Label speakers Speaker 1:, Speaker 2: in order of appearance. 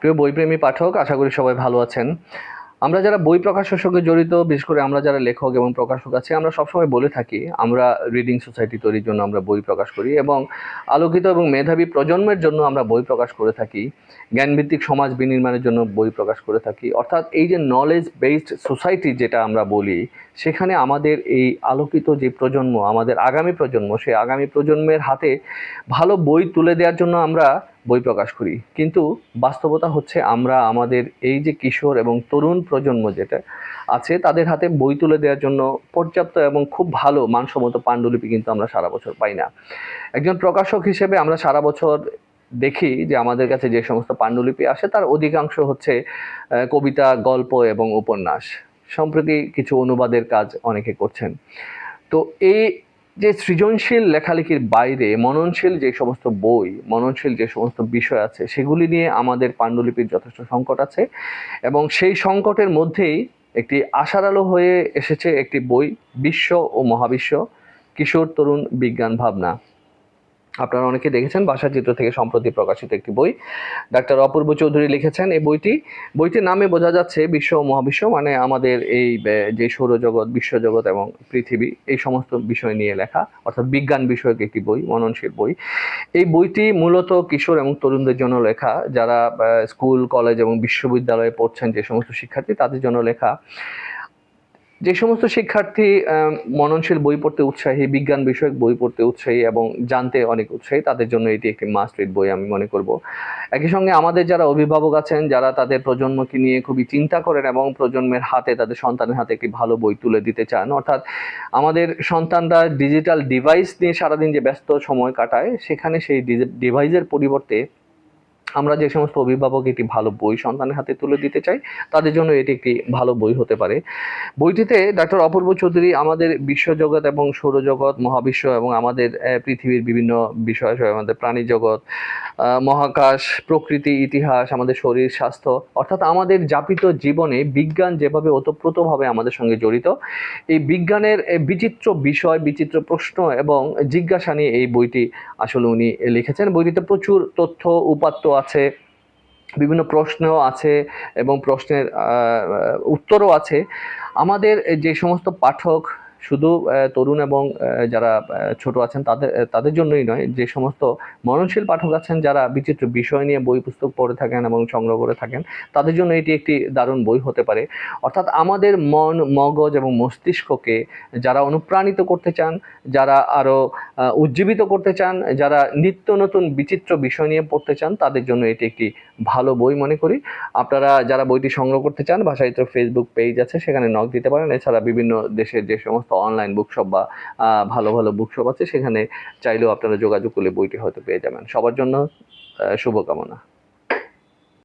Speaker 1: প্রিয় বইপ্রেমী পাঠক, আশা করি সবাই ভালো আছেন। আমরা যারা বই প্রকাশের সঙ্গে জড়িত, বিশেষ করে আমরা যারা লেখক এবং প্রকাশক আছি, আমরা সবসময় বলে থাকি, আমরা রিডিং সোসাইটি তৈরির জন্য আমরা বই প্রকাশ করি এবং আলোকিত এবং মেধাবী প্রজন্মের জন্য আমরা বই প্রকাশ করে থাকি, জ্ঞানভিত্তিক সমাজ বিনির্মাণের জন্য বই প্রকাশ করে থাকি। অর্থাৎ এই যে নলেজ বেসড সোসাইটি যেটা আমরা বলি, সেখানে আমাদের এই আলোকিত যে প্রজন্ম, আমাদের আগামী প্রজন্ম, সেই আগামী প্রজন্মের হাতে ভালো বই তুলে দেওয়ার জন্য আমরা বই প্রকাশ করি। কিন্তু বাস্তবতা হচ্ছে আমরা, আমাদের এই যে কিশোর এবং তরুণ প্রজন্ম যেটা আছে, তাদের হাতে বই তুলে দেওয়ার জন্য পর্যাপ্ত এবং খুব ভালো মানসম্মত পাণ্ডুলিপি কিন্তু আমরা সারা বছর পাই না। একজন প্রকাশক হিসেবে আমরা সারা বছর দেখি যে আমাদের কাছে যে সমস্ত পাণ্ডুলিপি আসে, তার অধিকাংশ হচ্ছে কবিতা, গল্প এবং উপন্যাস। সম্প্রতি কিছু অনুবাদের কাজ অনেকে করছেন। তো এই যে সৃজনশীল লেখালেখির বাইরে মননশীল যে সমস্ত বই, মননশীল যে সমস্ত বিষয় আছে, সেগুলি নিয়ে আমাদের পাণ্ডুলিপির যথেষ্ট সংকট আছে এবং সেই সংকটের মধ্যেই একটি আশার আলো হয়ে এসেছে একটি বই, বিশ্ব ও মহাবিশ্ব, কিশোর তরুণ বিজ্ঞান ভাবনা। আপনারা অনেকে দেখেছেন ভাষাচিত্র থেকে সম্প্রতি প্রকাশিত একটি বই। ডাক্তার অপূর্ব চৌধুরী লিখেছেন এই বইটি। বইটির নামে বোঝা যাচ্ছে বিশ্ব মহাবিশ্ব মানে আমাদের এই যে সৌরজগৎ, বিশ্বজগৎ এবং পৃথিবী, এই সমস্ত বিষয় নিয়ে লেখা, অর্থাৎ বিজ্ঞান বিষয়ক একটি বই, মননশীল বই। এই বইটি মূলত কিশোর এবং তরুণদের জন্য লেখা, যারা স্কুল, কলেজ এবং বিশ্ববিদ্যালয়ে পড়ছেন যে সমস্ত শিক্ষার্থী, তাদের জন্য লেখা। যে সমস্ত শিক্ষার্থী মননশীল বই পড়তে উৎসাহী, বিজ্ঞান বিষয়ক বই পড়তে উৎসাহী এবং জানতে অনেক উৎসাহী, তাদের জন্য এটি একটি মাস্ট রিড বই আমি মনে করব। একই সঙ্গে আমাদের যারা অভিভাবক আছেন, যারা তাদের প্রজন্মকে নিয়ে খুবই চিন্তা করেন এবং প্রজন্মের হাতে, তাদের সন্তানের হাতে একটি ভালো বই তুলে দিতে চান, অর্থাৎ আমাদের সন্তানরা ডিজিটাল ডিভাইস নিয়ে সারাদিন যে ব্যস্ত সময় কাটায়, সেখানে সেই ডিভাইসের পরিবর্তে আমরা যে সমস্ত অভিভাবক একটি ভালো বই সন্তানের হাতে তুলে দিতে চাই, তাদের জন্য এটি একটি ভালো বই হতে পারে। বইটিতে ডাক্তার অপূর্ব চৌধুরী আমাদের বিশ্বজগৎ এবং সৌরজগৎ, মহাবিশ্ব এবং আমাদের পৃথিবীর বিভিন্ন বিষয় আমাদের প্রাণী জগৎ মহাকাশ, প্রকৃতি, ইতিহাস, আমাদের শরীর, স্বাস্থ্য, অর্থাৎ আমাদের যাপিত জীবনে বিজ্ঞান যেভাবে ওতপ্রোতভাবে আমাদের সঙ্গে জড়িত, এই বিজ্ঞানের বিচিত্র বিষয়, বিচিত্র প্রশ্ন এবং জিজ্ঞাসা নিয়ে এই বইটি আসলে উনি লিখেছেন। বইটিতে প্রচুর তথ্য, উপাত্ত আছে বিভিন্ন প্রশ্ন আছে এবং প্রশ্নের উত্তরও আছে। আমাদের যে সমস্ত পাঠক শুধু তরুণ এবং যারা ছোট আছেন তাদের তাদের জন্যই নয়, যে সমস্ত মননশীল পাঠক আছেন যারা বিচিত্র বিষয় নিয়ে বই, পুস্তক পড়ে থাকেন এবং সংগ্রহ করে থাকেন, তাদের জন্য এটি একটি দারুণ বই হতে পারে। অর্থাৎ আমাদের মন, মগজ এবং মস্তিষ্ককে যারা অনুপ্রাণিত করতে চান, যারা আরও উজ্জীবিত করতে চান, যারা নিত্য নতুন বিচিত্র বিষয় নিয়ে পড়তে চান, তাদের জন্য এটি একটি ভালো বই মনে করি। আপনারা যারা বইটি সংগ্রহ করতে চান ভাষাচিত্র ফেসবুক পেজ আছে, সেখানে নক দিতে পারেন। এছাড়া বিভিন্ন দেশের যে সমস্ত অনলাইন বুকশপ বা ভালো ভালো বুকশপ আছে, সেখানে চাইলেও আপনারা যোগাযোগ করলে বইটি হয়তো পেয়ে যাবেন। সবার জন্য শুভকামনা।